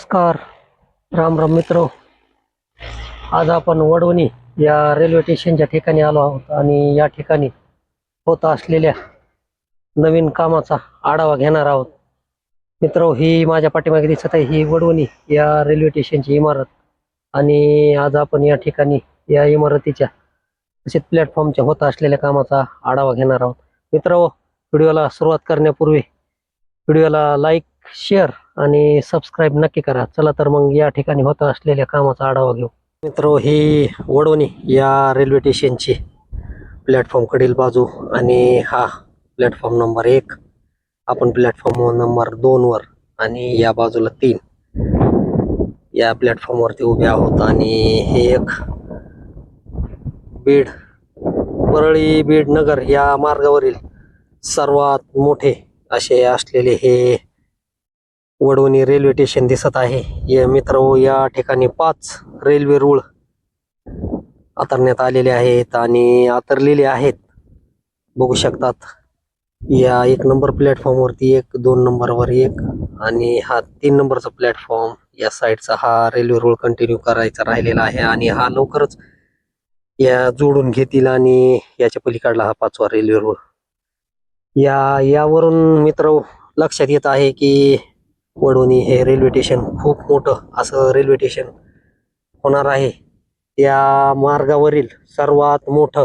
नमस्कार. राम राम मित्र. आज आपण वडवणी या रेल्वे स्टेशनच्या ठिकाणी आलो आहोत आणि या ठिकाणी होत असलेल्या नवीन कामाचा आढावा घेणार आहोत. मित्र ही माझ्या पाठीमागे दिसत आहे ही वडवणी या रेल्वे स्टेशनची इमारत आणि आज आपण या ठिकाणी या इमारतीच्या तसेच प्लॅटफॉर्मच्या होत असलेल्या कामाचा आढावा घेणार आहोत. मित्र व्हिडिओला सुरुवात करण्यापूर्वी व्हिडिओला लाईक शेअर आणि सबस्क्राईब नक्की करा. चला तर मग या ठिकाणी होत असलेल्या कामाचा आढावा घेऊ. मित्र ही वडवणी या रेल्वे स्टेशनची प्लॅटफॉर्मकडील बाजू आणि हा प्लॅटफॉर्म नंबर एक. आपण प्लॅटफॉर्म नंबर दोनवर आणि या बाजूला तीन. या प्लॅटफॉर्मवरती उभे आहोत आणि हे एक बीड परळी बीड नगर या मार्गावरील सर्वात मोठे असे असलेले हे वडवणी रेल्वे स्टेशन दिसत आहे. या मित्र या ठिकाणी पाच रेल्वे रूळ आतरण्यात आलेले आहेत आणि आतरलेले आहेत. बघू शकतात या एक नंबर प्लॅटफॉर्मवरती एक दोन नंबरवर एक आणि हा तीन नंबरचा प्लॅटफॉर्म या साईडचा हा रेल्वे रूळ कंटिन्यू करायचा राहिलेला आहे आणि हा लवकरच या जोडून घेतील आणि याच्या पलीकडला हा पाचवा रेल्वे रूळ या यावरून मित्र लक्षात येत आहे की वडवणी हे रेल्वे स्टेशन खूप मोठं असं रेल्वे स्टेशन होणार आहे. या मार्गावरील सर्वात मोठं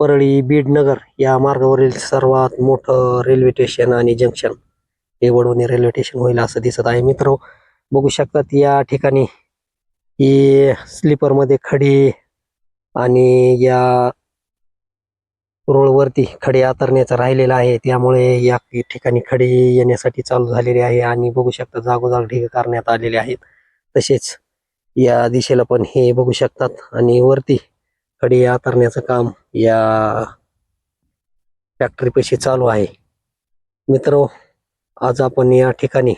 परळी बीड नगर या मार्गावरील सर्वात मोठं रेल्वे स्टेशन आणि जंक्शन हे वडवणी रेल्वे स्टेशन होईल असं दिसत आहे. मित्र बघू शकतात या ठिकाणी ही स्लीपरमध्ये खडी आणि या रोडवरती खडे आतरण्याचं राहिलेलं आहे. त्यामुळे या ठिकाणी खडे येण्यासाठी चालू झालेले आहे आणि बघू शकता जागोजाग ढीग करण्यात आलेले आहेत. तसेच या दिशेला पण हे बघू शकतात आणि वरती खडे आतरण्याचं काम या फॅक्टरी चालू आहे. मित्र आज आपण या ठिकाणी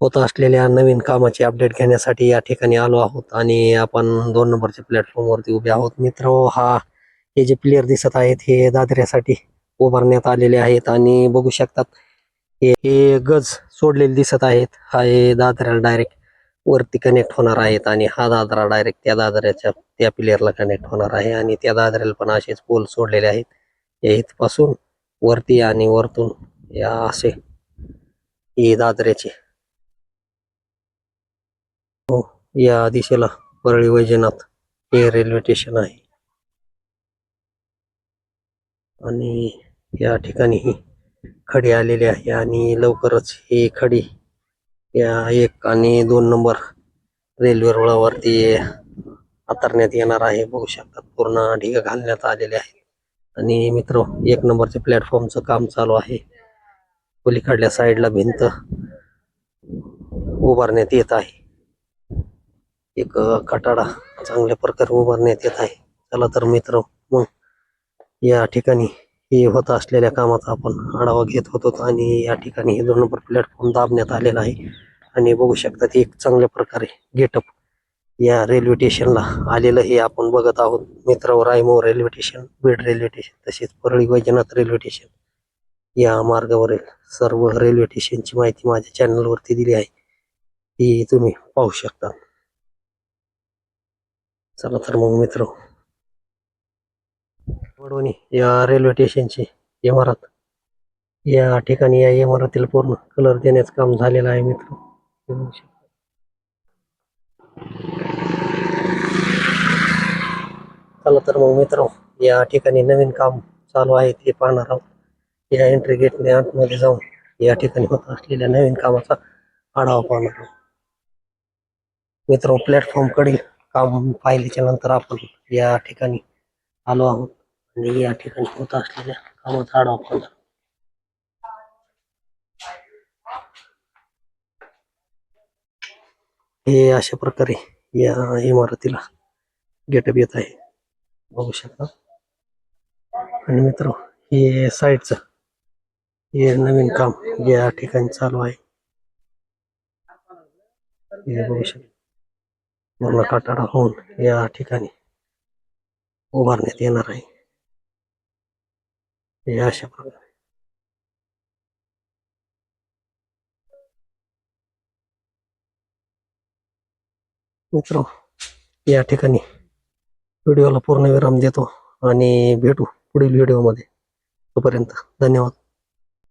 होत असलेल्या नवीन कामाची अपडेट घेण्यासाठी या ठिकाणी आलो आहोत आणि आपण दोन नंबरच्या प्लॅटफॉर्मवरती उभे आहोत. मित्र हा हे जे प्लेयर दिसत आहेत हे दादऱ्यासाठी उभारण्यात आलेले आहेत. आणि बघू शकतात हे गज सोडलेले दिसत आहेत. हा हे दादऱ्याला डायरेक्ट वरती कनेक्ट होणार आहेत आणि हा दादरा डायरेक्ट त्या दादऱ्याच्या त्या प्लेअरला कनेक्ट होणार आहे. आणि त्या दादऱ्याला पण असेच पोल सोडलेले आहेत. हे इथपासून वरती आणि वरतून या असे हे दादऱ्याचे. हो या दिशेला परळी वैजनाथ हे रेल्वे स्टेशन आहे. आणि या ठिकाणी ही खडी आलेली आहे आणि लवकरच ही खडी या एक आणि दोन नंबर रेल्वे रुळावरती आतरण्यात येणार आहे. बघू शकतात पूर्ण ढिग घालण्यात आलेले आहे आणि मित्र एक नंबरच्या प्लॅटफॉर्मचं काम चालू आहे. पलीकडल्या साईडला भिंत उभारण्यात येत आहे. एक कटाडा चांगल्या प्रकारे उभारण्यात येत आहे. चला तर मित्र मग या ठिकाणी हे होत असलेल्या कामाचा आपण आढावा घेत होतो आणि या ठिकाणी हे दोन नंबर प्लॅटफॉर्म दाबण्यात आलेला आहे. आणि बघू शकतात एक चांगल्या प्रकारे गेटअप या रेल्वे स्टेशनला आलेलं हे आपण बघत आहोत. मित्रावर रायमो railway station Beed railway station तसेच परळी वैजनाथ रेल्वे स्टेशन या मार्गावरील सर्व रेल्वे स्टेशनची माहिती माझ्या चॅनलवरती दिली आहे. ती तुम्ही पाहू शकता. चला तर मग मित्र वडवणी या रेल्वे स्टेशनची इमारत. या ठिकाणी या इमारतीला पूर्ण कलर देण्याचं काम झालेलं आहे मित्र. चला तर मग मित्र या ठिकाणी नवीन काम चालू आहे ते पाहणार आहोत. या एंट्री गेटने आतमध्ये जाऊन या ठिकाणी होत असलेल्या नवीन कामाचा आढावा पाहणार आहोत. मित्र प्लॅटफॉर्मकडील काम पाहिल्याच्या नंतर आपण या ठिकाणी आलो आहोत. आणि या ठिकाणी होत असलेल्या कामाचा आढावा पाहणार हे अशा प्रकारे या इमारतीला गेटअप येत आहे. बघू शकता. आणि मित्र हे साईडचं हे नवीन काम या ठिकाणी चालू आहे. हे बघू शकता. पूर्ण काटाडा होऊन या ठिकाणी उभारण्यात येणार आहे. हे अशा प्रकारे. मित्र या ठिकाणी व्हिडिओला पूर्ण विराम देतो आणि भेटू पुढील व्हिडिओमध्ये. तोपर्यंत धन्यवाद.